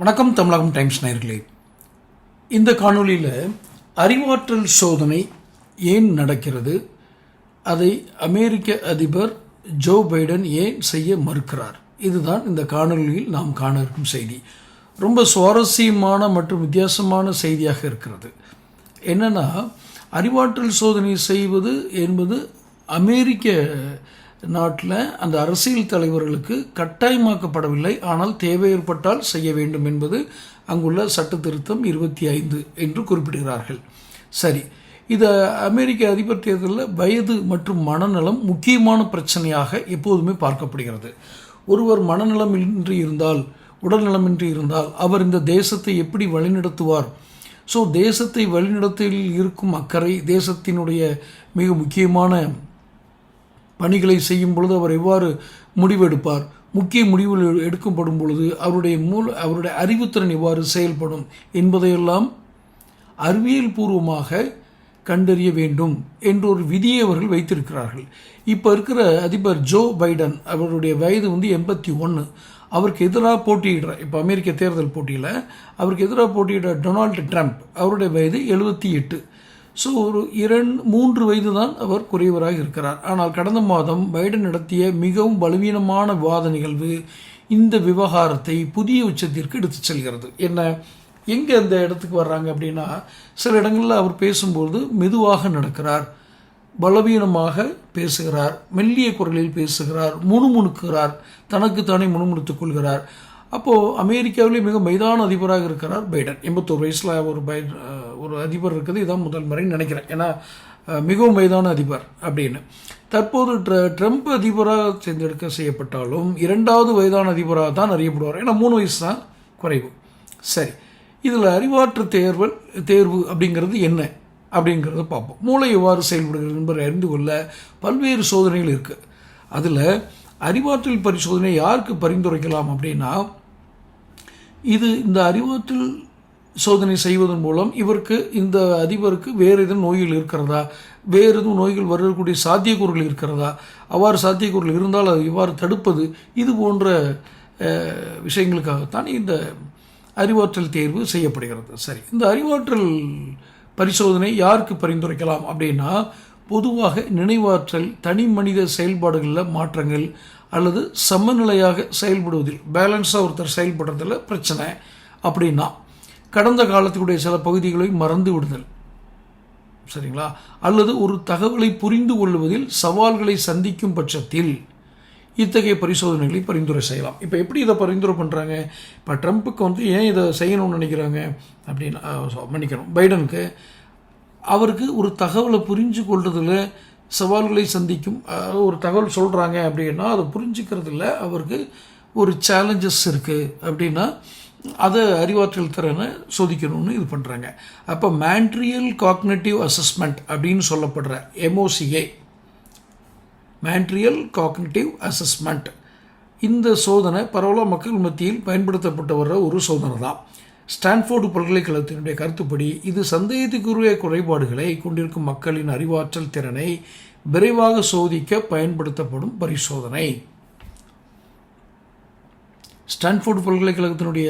வணக்கம் தமிழகம் டைம்ஸ் நேர்களே இந்த காணொளியில் அறிவாற்றல் சோதனை ஏன் நடக்கிறது? அதை அமெரிக்க அதிபர் ஜோ பைடன் ஏன் செய்ய மறுக்கிறார்? இதுதான் இந்த காணொளியில் நாம் காண இருக்கும் செய்தி. ரொம்ப சுவாரஸ்யமான மற்றும் வித்தியாசமான செய்தியாக இருக்கிறது. என்னென்னா அறிவாற்றல் சோதனை செய்வது என்பது அமெரிக்க நாட்டில் அந்த அரசியல் தலைவர்களுக்கு கட்டாயமாக்கப்படவில்லை. ஆனால் தேவை ஏற்பட்டால் செய்ய வேண்டும் என்பது அங்குள்ள சட்ட திருத்தம் இருபத்தி ஐந்து என்று குறிப்பிடுகிறார்கள். சரி இது அமெரிக்க அதிபர் தேர்தலில் வயது மற்றும் மனநலம் முக்கியமான பிரச்சனையாக எப்போதுமே பார்க்கப்படுகிறது. ஒருவர் மனநலமின்றி இருந்தால் உடல்நலமின்றி இருந்தால் அவர் இந்த தேசத்தை எப்படி வழிநடத்துவார்? ஸோ தேசத்தை வழிநடத்தலில் இருக்கும் அக்கறை தேசத்தினுடைய மிக முக்கியமான பணிகளை செய்யும் பொழுது அவர் எவ்வாறு முடிவெடுப்பார்? முக்கிய முடிவுகள் எடுக்கப்படும் பொழுது அவருடைய மூல அவருடைய அறிவுத்திறன் எவ்வாறு செயல்படும் என்பதையெல்லாம் அறிவியல் பூர்வமாக கண்டறிய வேண்டும் என்ற ஒரு விதியை அவர்கள் வைத்திருக்கிறார்கள். இப்போ இருக்கிற அதிபர் ஜோ பைடன் அவருடைய வயது வந்து எண்பத்தி ஒன்று அவருக்கு எதிராக போட்டியிடுற இப்போ அமெரிக்க தேர்தல் போட்டியில் அவருக்கு எதிராக போட்டியிடுற டொனால்டு ட்ரம்ப் அவருடைய வயது எழுபத்தி எட்டு. ஸோ ஒரு இரண்டு மூன்று வயது தான் அவர் குறைவராக இருக்கிறார். ஆனால் கடந்த மாதம் பைடன் நடத்திய மிகவும் பலவீனமான விவாத நிகழ்வு இந்த விவகாரத்தை புதிய உச்சத்திற்கு எடுத்துச் செல்கிறது. என்ன எங்கே அந்த இடத்துக்கு வர்றாங்க அப்படின்னா சில இடங்களில் அவர் பேசும்போது மெதுவாக நடக்கிறார். பலவீனமாக பேசுகிறார். மெல்லிய குரலில் பேசுகிறார். முணுமுணுக்கிறார். தனக்குத்தானே முணுமுணுத்துக் கொள்கிறார். அப்போது அமெரிக்காவிலே மிக மைதான அதிபராக இருக்கிறார் பைடன். எண்பத்தோரு வயசில் ஒரு பை ஒரு அதிபர் இருக்குது. இதான் முதல் முறைன்னு நினைக்கிறேன். ஏன்னா மிகவும் மைதான அதிபர் அப்படின்னு. தற்போது ட்ர- ட்ரம்ப் அதிபராக தேர்ந்தெடுக்க செய்யப்பட்டாலும் இரண்டாவது வயதான அதிபராக தான் அறியப்படுவார். ஏன்னா மூணு வயசு தான் குறைவு. சரி. இதில் அறிவாற்று தேர்வல் தேர்வு அப்படிங்கிறது என்ன அப்படிங்கிறத பார்ப்போம். மூளை எவ்வாறு செயல்படுகிறது என்பதை அறிந்து கொள்ள பல்வேறு சோதனைகள் இருக்குது அதில் அறிவாற்றல் பரிசோதனை யாருக்கு பரிந்துரைக்கலாம் அப்படின்னா இது இந்த அறிவாற்றல் சோதனை செய்வதன் மூலம் இவருக்கு இந்த அதிபருக்கு வேறு எதுவும் நோய்கள் இருக்கிறதா? வேறு எதுவும் நோய்கள் வரக்கூடிய சாத்தியக்கூறுகள் இருக்கிறதா? அவ்வாறு சாத்தியக்கூறுகள் இருந்தால் அது இவ்வாறு தடுப்பது இது போன்ற விஷயங்களுக்காகத்தான் இந்த அறிவாற்றல் தேர்வு செய்யப்படுகிறது. சரி இந்த அறிவாற்றல் பரிசோதனை யாருக்கு பரிந்துரைக்கலாம் அப்படின்னா பொதுவாக நினைவாற்றல் தனி மனித செயல்பாடுகளில் மாற்றங்கள் அல்லது சமநிலையாக செயல்படுவதில் பேலன்ஸாக ஒருத்தர் செயல்படுறதில் பிரச்சனை அப்படின்னா கடந்த காலத்துக்குடைய சில பகுதிகளை மறந்து விடுதல். சரிங்களா? அல்லது ஒரு தகவலை புரிந்து கொள்வதில் சவால்களை சந்திக்கும் பட்சத்தில் இத்தகைய பரிசோதனைகளை பரிந்துரை செய்யலாம். இப்போ எப்படி இதை பரிந்துரை பண்ணுறாங்க இப்போ ட்ரம்ப்புக்கு வந்து ஏன் இதை செய்யணும்னு நினைக்கிறாங்க? அப்படின்னு மன்னிக்கணும். பைடனுக்கு அவருக்கு ஒரு தகவலை புரிஞ்சு கொள்றதுல சவால்களை சந்திக்கும் ஒரு தகவல் சொல்கிறாங்க அப்படின்னா அதை புரிஞ்சுக்கிறதுல அவருக்கு ஒரு சேலஞ்சஸ் இருக்குது அப்படின்னா அதை அறிவாற்றல் திறனை சோதிக்கணும்னு இது பண்ணுறாங்க அப்போ மேண்ட்ரியல் காக்னேட்டிவ் அசஸ்மெண்ட் அப்படின்னு சொல்லப்படுற எம்ஓசிஏ மேண்ட்ரியல் காக்னேட்டிவ் அசஸ்மெண்ட் இந்த சோதனை பரவலாக மக்கள் மத்தியில் பயன்படுத்தப்பட்டு வர்ற ஒரு சோதனை தான் ஸ்டான்ஃபோர்டு பல்கலைக்கழகத்தினுடைய கருத்துப்படி இது சந்தேகத்துக்குரிய குறைபாடுகளை கொண்டிருக்கும் மக்களின் அறிவாற்றல் திறனை விரைவாக சோதிக்க பயன்படுத்தப்படும் பரிசோதனை. ஸ்டான்ஃபோர்டு பல்கலைக்கழகத்தினுடைய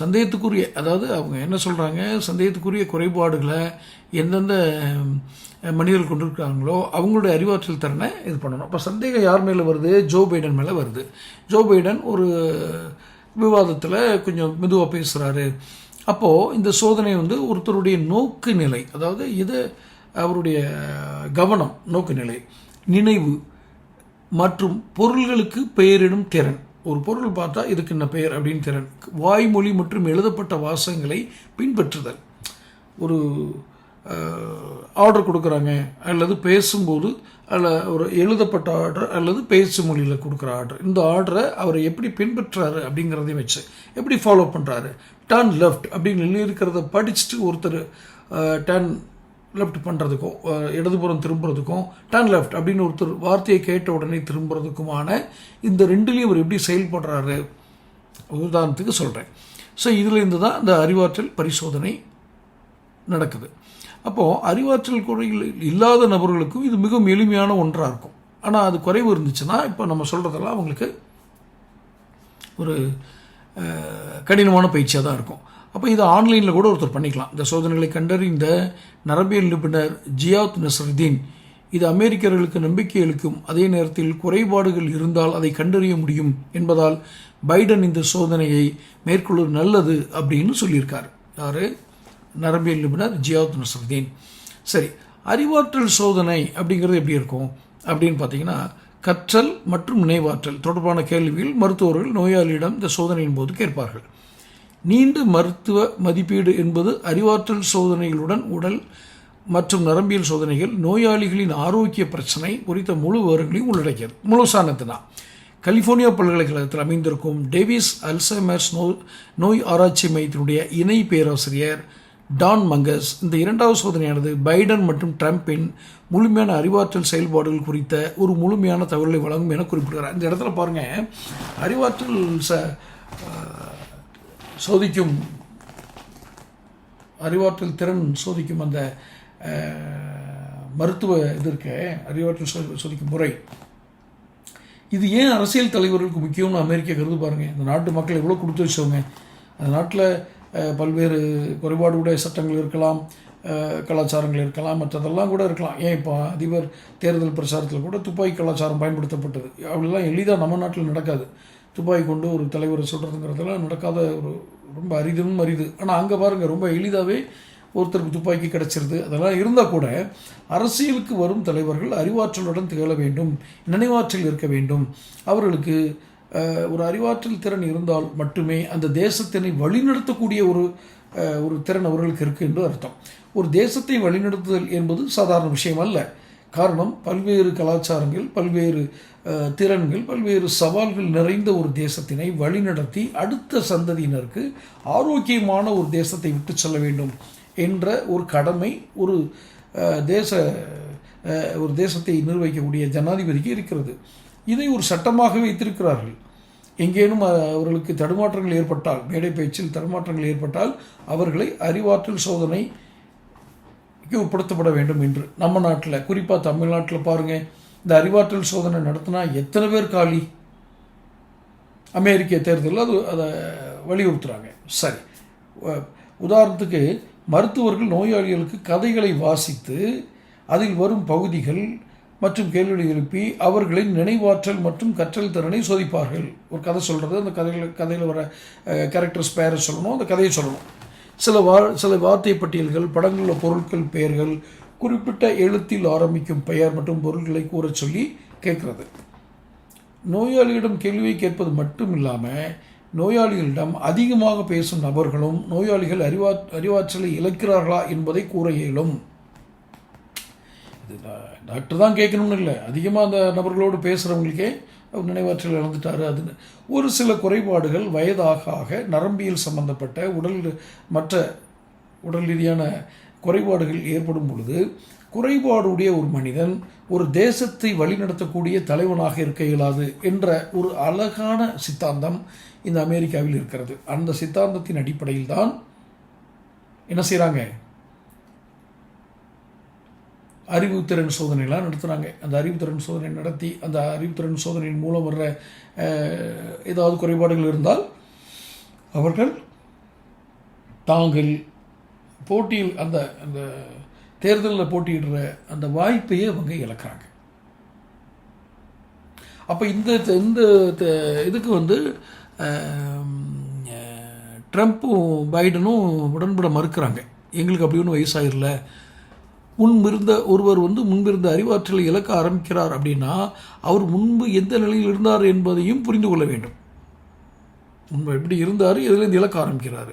சந்தேகத்துக்குரிய அதாவது அவங்க என்ன சொல்கிறாங்க சந்தேகத்துக்குரிய குறைபாடுகளை எந்தெந்த மனிதர்கள் கொண்டிருக்காங்களோ அவங்களுடைய அறிவாற்றல் திறனை இது பண்ணணும். அப்போ சந்தேகம் யார் மேலே வருது? ஜோ பைடன் மேலே வருது. ஜோ பைடன் ஒரு விவாதத்தில் கொஞ்சம் மெதுவாக பேசுகிறாரு அப்போது இந்த சோதனை வந்து ஒருத்தருடைய நோக்கு நிலை அதாவது இது அவருடைய கவனம் நோக்கு நிலை நினைவு மற்றும் பொருள்களுக்கு பெயரிடும் திறன். ஒரு பொருள் பார்த்தா இதுக்கு என்ன பெயர் அப்படின்னு திறன். வாய்மொழி மற்றும் எழுதப்பட்ட வாசகங்களை பின்பற்றுதல். ஒரு ஆர்டர் கொடுக்குறாங்க அல்லது பேசும்போது அல்ல ஒரு எழுதப்பட்ட ஆர்டர் அல்லது பேச்சு மொழியில் கொடுக்குற ஆர்டர் இந்த ஆர்டரை அவர் எப்படி பின்பற்றுறாரு அப்படிங்கிறதையும் வச்சு எப்படி ஃபாலோ பண்ணுறாரு டர்ன் லெஃப்ட் அப்படின்னு எழுதியிருக்கிறத படிச்சுட்டு ஒருத்தர் டர்ன் லெஃப்ட் பண்ணுறதுக்கும் இடதுபுறம் திரும்புறதுக்கும் டர்ன் லெஃப்ட் அப்படின்னு ஒருத்தர் வார்த்தையை கேட்ட உடனே திரும்புறதுக்குமான இந்த ரெண்டுலேயும் அவர் எப்படி செயல்படுறாரு? உதாரணத்துக்கு சொல்கிறேன் ஸோ இதில் இருந்து தான் இந்த அறிவாற்றல் பரிசோதனை நடக்குது. அப்போது அறிவாற்றல் குறைகள் இல்லாத நபர்களுக்கும் இது மிகவும் எளிமையான ஒன்றாக இருக்கும். ஆனால் அது குறைவு இருந்துச்சுன்னா இப்போ நம்ம சொல்கிறதெல்லாம் அவங்களுக்கு ஒரு கடினமான பயிற்சியாக தான் இருக்கும். அப்போ இது ஆன்லைனில் கூட ஒருத்தர் பண்ணிக்கலாம். இந்த சோதனைகளை கண்டறிந்த நரம்பியல் நிபுணர் ஜியாத் நசருதீன் இது அமெரிக்கர்களுக்கு நம்பிக்கை அளிக்கும். அதே நேரத்தில் குறைபாடுகள் இருந்தால் அதை கண்டறிய முடியும் என்பதால் பைடன் இந்த சோதனையை மேற்கொள்வது நல்லது அப்படின்னு சொல்லியிருக்கார். யார்? நரம்பியல் நிபுணர் ஜியாத் நசருதீன் சரி அறிவாற்றல் சோதனை அப்படிங்கிறது எப்படி இருக்கும்? அப்படின்னு பார்த்தீங்கன்னா கற்றல் மற்றும் நினைவாற்றல் தொடர்பான கேள்விகள் மருத்துவர்கள் நோயாளியிடம் இந்த சோதனையின் போது கேட்பார்கள். நீண்ட மருத்துவ மதிப்பீடு என்பது அறிவாற்றல் சோதனைகளுடன் உடல் மற்றும் நரம்பியல் சோதனைகள் நோயாளிகளின் ஆரோக்கிய பிரச்சனை குறித்த முழு விவரங்களையும் உள்ளடக்கியது. முழு தான் கலிஃபோர்னியா பல்கலைக்கழகத்தில் அமைந்திருக்கும் டேவிஸ் அல்சைமர்ஸ் நோ நோய் ஆராய்ச்சி மையத்தினுடைய இணை பேராசிரியர் டான் மங்கஸ். இந்த இரண்டாவது சோதனையானது பைடன் மற்றும் ட்ரம்பின் முழுமையான அறிவாற்றல் செயல்பாடுகள் குறித்த ஒரு முழுமையான தகவலை வழங்கும் என குறிப்பிடுகிறார். இந்த இடத்துல பாருங்க. அறிவாற்றல் ச சோதிக்கும் அறிவாற்றல் திறன் சோதிக்கும் அந்த மருத்துவ இது இருக்க. அறிவாற்றல் சோ- சோதிக்கும் முறை. இது ஏன் அரசியல் தலைவர்களுக்கு முக்கியம்னு அமெரிக்கா கருது பாருங்க. இந்த நாட்டு மக்கள் எவ்வளோ கொடுத்து வச்சவங்க. அந்த நாட்டில் பல்வேறு குறைபாடுடைய சட்டங்கள் இருக்கலாம் கலாச்சாரங்கள் இருக்கலாம் மற்றதெல்லாம் கூட இருக்கலாம். ஏன் இப்போ அதிபர் தேர்தல் பிரச்சாரத்தில் கூட துப்பாக்கி கலாச்சாரம் பயன்படுத்தப்பட்டது? அப்படிலாம் எளிதாக நம்ம நாட்டில் நடக்காது. துப்பாக்கி கொண்டு ஒரு தலைவரை சொல்கிறதுங்கிறதெல்லாம் நடக்காத ஒரு ரொம்ப அரிதும் அரிது. ஆனால் அங்கே பாருங்கள் ரொம்ப எளிதாகவே ஒருத்தருக்கு துப்பாக்கி கிடச்சிருது. அதெல்லாம் இருந்தால் கூட அரசியலுக்கு வரும் தலைவர்கள் அறிவாற்றலுடன் திகழ வேண்டும் நினைவாற்றல் இருக்க வேண்டும். அவர்களுக்கு ஒரு அறிவாற்றல் திறன் இருந்தால் மட்டுமே அந்த தேசத்தினை வழிநடத்தக்கூடிய ஒரு ஒரு திறன் அவர்களுக்கு இருக்கு என்று அர்த்தம். ஒரு தேசத்தை வழிநடத்துதல் என்பது சாதாரண விஷயம் அல்ல. காரணம் பல்வேறு கலாச்சாரங்கள் பல்வேறு திறன்கள் பல்வேறு சவால்கள் நிறைந்த ஒரு தேசத்தினை வழிநடத்தி அடுத்த சந்ததியினருக்கு ஆரோக்கியமான ஒரு தேசத்தை விட்டு செல்ல வேண்டும் என்ற ஒரு கடமை ஒரு தேச ஒரு தேசத்தை நிர்வகிக்கக்கூடிய ஜனாதிபதிக்கு இருக்கிறது. இதை ஒரு சட்டமாக வைத்திருக்கிறார்கள். எங்கேனும் அவர்களுக்கு தடுமாற்றங்கள் ஏற்பட்டால் மேடை பேச்சில் தடுமாற்றங்கள் ஏற்பட்டால் அவர்களை அறிவாற்றல் சோதனை உட்படுத்தப்பட வேண்டும் என்று. நம்ம நாட்டில் குறிப்பாக தமிழ்நாட்டில் பாருங்கள் இந்த அறிவாற்றல் சோதனை நடத்தினா எத்தனை பேர் காலி? அமெரிக்க தேர்தலில் அது அதை வலியுறுத்துகிறாங்க சரி. உதாரணத்துக்கு மருத்துவர்கள் நோயாளிகளுக்கு கதைகளை வாசித்து அதில் வரும் பகுதிகள் மற்றும் கேள்விகளை எழுப்பி அவர்களின் நினைவாற்றல் மற்றும் கற்றல் திறனை சோதிப்பார்கள். ஒரு கதை சொல்கிறது அந்த கதையில் கதையில் வர கேரக்டர்ஸ் பேரை சொல்லணும் அந்த கதையை சொல்லணும். சில வா சில வார்த்தை பட்டியல்கள் படங்களில் உள்ள பொருட்கள் பெயர்கள் குறிப்பிட்ட எழுத்தில் ஆரம்பிக்கும் பெயர் மற்றும் பொருட்களை கூறச் சொல்லி கேட்கிறது. நோயாளியிடம் கேள்வியை கேட்பது மட்டும் இல்லாமல் நோயாளிகளிடம் அதிகமாக பேசும் நபர்களும் நோயாளிகள் அறிவா அறிவாற்றலை இழக்கிறார்களா என்பதை கூற இயலும். டாக்டர் தான் கேட்கணும்னு இல்லை. அதிகமாக அந்த நபர்களோடு பேசுகிறவங்களுக்கே அவர் நினைவாற்றல் இழந்துட்டார். அதுன்னு ஒரு சில குறைபாடுகள் வயதாக ஆக நரம்பியல் சம்பந்தப்பட்ட உடல் மற்ற உடல் ரீதியான குறைபாடுகள் ஏற்படும் பொழுது குறைபாடுடைய ஒரு மனிதன் ஒரு தேசத்தை வழிநடத்தக்கூடிய தலைவனாக இருக்க இயலாது என்ற ஒரு அழகான சித்தாந்தம் இந்த அமெரிக்காவில் இருக்கிறது. அந்த சித்தாந்தத்தின் அடிப்படையில் தான் என்ன செய்கிறாங்க அறிவுத்திறன் சோதனைலாம் நடத்துகிறாங்க அந்த அறிவுத்திறன் சோதனை நடத்தி அந்த அறிவுத்திறன் சோதனையின் மூலம் வர்ற ஏதாவது குறைபாடுகள் இருந்தால் அவர்கள் தாங்கள் போட்டியில் அந்த அந்த தேர்தலில் போட்டியிடுற அந்த வாய்ப்பையே அவங்க இழக்கிறாங்க. அப்போ இந்த இந்த இதுக்கு வந்து ட்ரம்ப்பும் பைடனும் உடன்பட மறுக்கிறாங்க. எங்களுக்கு அப்படி ஒன்றும் வயசாகிடல முன்பிருந்த ஒருவர் வந்து முன்பிருந்த அறிவாற்றலை இழக்க ஆரம்பிக்கிறார் அப்படின்னா அவர் முன்பு எந்த நிலையில் இருந்தார் என்பதையும் புரிந்து கொள்ள வேண்டும். முன்பு எப்படி இருந்தார் எதிலிருந்து இழக்க ஆரம்பிக்கிறார்.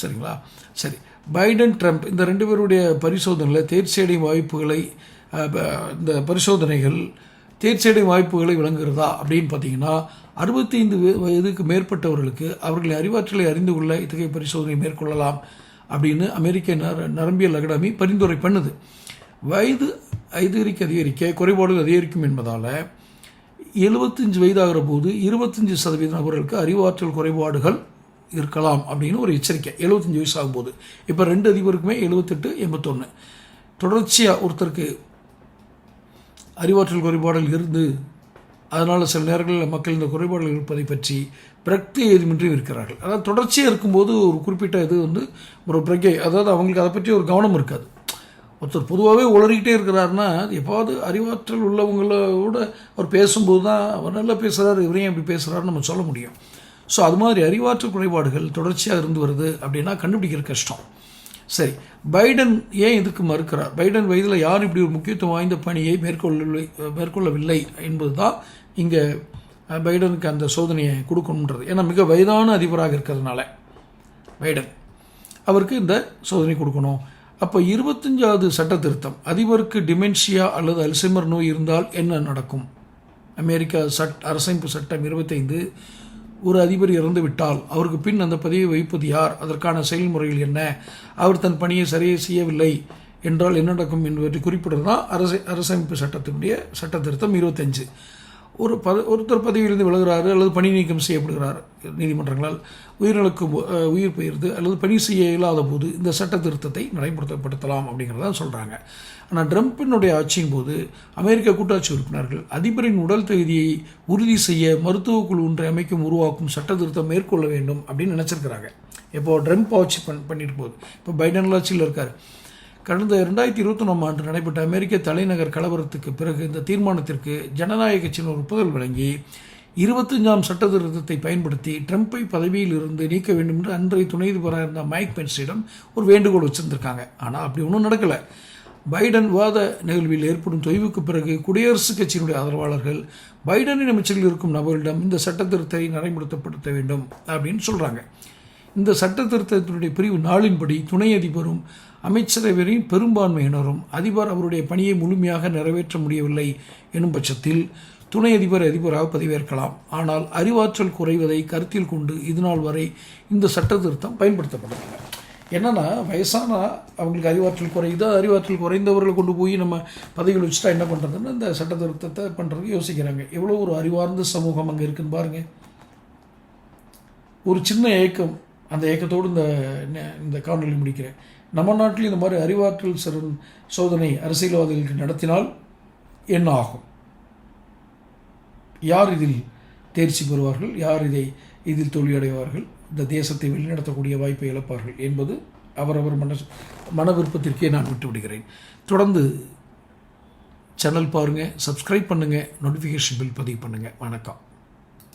சரிங்களா? சரி. பைடன் ட்ரம்ப் இந்த ரெண்டு பேருடைய பரிசோதனையில் தேர்ச்சியடையும் வாய்ப்புகளை இந்த பரிசோதனைகள் தேர்ச்சியடையும் வாய்ப்புகளை விளங்குகிறதா அப்படின்னு பார்த்தீங்கன்னா அறுபத்தைந்து வயதுக்கு மேற்பட்டவர்களுக்கு அவர்களின் அறிவாற்றலை அறிந்து கொள்ள இத்தகைய பரிசோதனை மேற்கொள்ளலாம். அப்படின்னு அமெரிக்க நர நரம்பியல் அகாடமி பரிந்துரை பண்ணுது. வயது அதிகரிக்க அதிகரிக்க குறைபாடுகள் அதிகரிக்கும் என்பதால் எழுபத்தஞ்சு வயதாகிற போது இருபத்தஞ்சி சதவீத நபர்களுக்கு அறிவாற்றல் குறைபாடுகள் இருக்கலாம் அப்படின்னு ஒரு எச்சரிக்கை. எழுபத்தஞ்சு வயசு ஆகும்போது இப்போ ரெண்டு அதிபருக்குமே எழுபத்தெட்டு எண்பத்தொன்று தொடர்ச்சியாக ஒருத்தருக்கு அறிவாற்றல் குறைபாடுகள் இருந்து அதனால் சில நேரங்களில் மக்கள் இந்த குறைபாடுகள் இருப்பதை பற்றி பிரக்தி ஏதுமின்றி இருக்கிறார்கள். அதாவது தொடர்ச்சியாக இருக்கும்போது ஒரு குறிப்பிட்ட இது வந்து ஒரு பிரக்கை அதாவது அவங்களுக்கு அதை பற்றி ஒரு கவனம் இருக்காது. ஒருத்தர் பொதுவாகவே உளறிக்கிட்டே இருக்கிறாருன்னா அது எப்பாவது அறிவாற்றல் உள்ளவங்களோட அவர் பேசும்போது தான் அவர் நல்லா பேசுகிறார் இவரையும் இப்படி பேசுகிறாருன்னு நம்ம சொல்ல முடியும். ஸோ அது மாதிரி அறிவாற்றல் குறைபாடுகள் தொடர்ச்சியாக இருந்து வருது அப்படின்னா கண்டுபிடிக்கிற கஷ்டம். சரி. பைடன் ஏன் இதுக்கு மறுக்கிறார்? பைடன் வயதில் யார் இப்படி ஒரு முக்கியத்துவம் வாய்ந்த பணியை மேற்கொள்ளவில்லை மேற்கொள்ளவில்லை என்பது தான் இங்கே பைடனுக்கு அந்த சோதனையை கொடுக்கணுன்றது. ஏன்னா மிக வயதான அதிபராக இருக்கிறதுனால பைடன் அவருக்கு இந்த சோதனை கொடுக்கணும். அப்போ இருபத்தஞ்சாவது சட்ட திருத்தம் அதிபருக்கு டிமென்ஷியா அல்லது அல்சைமர் நோய் இருந்தால் என்ன நடக்கும்? அமெரிக்கா சட் அரசமைப்பு சட்டம் இருபத்தைந்து ஒரு அதிபர் இறந்து விட்டால் அவருக்கு பின் அந்த பதவியை வைப்பது யார்? அதற்கான செயல்முறைகள் என்ன? அவர் தன் பணியை சரியாக செய்யவில்லை என்றால் என்ன நடக்கும் என்பதை குறிப்பிடுறதுதான் தான் அரசமைப்பு சட்டத்தினுடைய சட்ட திருத்தம் இருபத்தஞ்சு ஒரு பத ஒருத்தர் பதவியிலிருந்து விலகிறாரு அல்லது பணி நீக்கம் செய்யப்படுகிறார் நீதிமன்றங்களால். உயிரிழக்கு உயிர் பெயர்ந்து அல்லது பணி செய்ய இயலாத போது இந்த சட்ட திருத்தத்தை நடைமுறைப்படுத்தலாம் அப்படிங்கிறத சொல்கிறாங்க ஆனால் ட்ரம்ப்பினுடைய ஆட்சியின் போது அமெரிக்க கூட்டாட்சி உறுப்பினர்கள் அதிபரின் உடல் தகுதியை உறுதி செய்ய மருத்துவ குழு ஒன்றை அமைக்கும் உருவாக்கும் சட்ட திருத்தம் மேற்கொள்ள வேண்டும் அப்படின்னு நினச்சிருக்கிறாங்க. இப்போது ட்ரம்ப் ஆட்சி பண் பண்ணிட்டு போகுது. இப்போ பைடன் ஆட்சியில் இருக்கார். கடந்த ரெண்டாயிரத்தி இருபத்தொன்னாம் ஆண்டு நடைபெற்ற அமெரிக்க தலைநகர் கலவரத்துக்கு பிறகு இந்த தீர்மானத்திற்கு ஜனநாயக கட்சியினர் ஒப்புதல் வழங்கி இருபத்தஞ்சாம் சட்ட திருத்தத்தை பயன்படுத்தி ட்ரம்ப்பை பதவியில் இருந்து நீக்க வேண்டும் என்று அன்றைய துணை அதிபராக இருந்த மைக் பென்ஸிடம் ஒரு வேண்டுகோள் வச்சிருந்திருக்காங்க. ஆனால் அப்படி ஒன்றும் நடக்கலை. பைடன் வாத நிகழ்வில் ஏற்படும் தொய்வுக்கு பிறகு குடியரசுக் கட்சியினுடைய ஆதரவாளர்கள் பைடனின் அமைச்சரில் இருக்கும் நபர்களிடம் இந்த சட்ட திருத்தத்தை நடைமுறைப்படுத்த வேண்டும் அப்படின்னு சொல்கிறாங்க இந்த சட்ட திருத்தத்தினுடைய பிரிவு நாளின்படி துணை அதிபரும் அமைச்சரவையின் பெரும்பான்மையினரும் அதிபர் அவருடைய பணியை முழுமையாக நிறைவேற்ற முடியவில்லை எனும் பட்சத்தில் துணை அதிபர் அதிபராக பதவியேற்கலாம் ஆனால் அறிவாற்றல் குறைவதை கருத்தில் கொண்டு இதுநாள் வரை இந்த சட்ட திருத்தம் பயன்படுத்தப்படவில்லை. என்னென்னா வயசான அவங்களுக்கு அறிவாற்றல் குறையுது? அறிவாற்றல் குறைந்தவர்களை கொண்டு போய் நம்ம பதவிகள் வச்சுட்டா என்ன பண்ணுறதுன்னு இந்த சட்ட திருத்தத்தை பண்ணுறதுக்கு யோசிக்கிறாங்க. எவ்வளோ ஒரு அறிவார்ந்த சமூகம் அங்கே இருக்குன்னு பாருங்கள் ஒரு சின்ன ஏக்கம் அந்த ஏக்கத்தோடு இந்த இந்த காணொலி முடிக்கிறேன். நம்ம நாட்டில் இந்த மாதிரி அறிவாற்றல் சரண் சோதனை அரசியல்வாதிகளுக்கு நடத்தினால் என்ன ஆகும்? யார் இதில் தேர்ச்சி பெறுவார்கள்? யார் இதை இதில் தோல்வியடைவார்கள்? இந்த தேசத்தை வெளிநடத்தக்கூடிய வாய்ப்பை இழப்பார்கள் என்பது அவரவர் மன மன விருப்பத்திற்கே நான் விட்டு விடுகிறேன். தொடர்ந்து சேனல் பாருங்கள் சப்ஸ்கிரைப் பண்ணுங்கள் நோட்டிஃபிகேஷன் பில் பதிவு பண்ணுங்கள் வணக்கம்.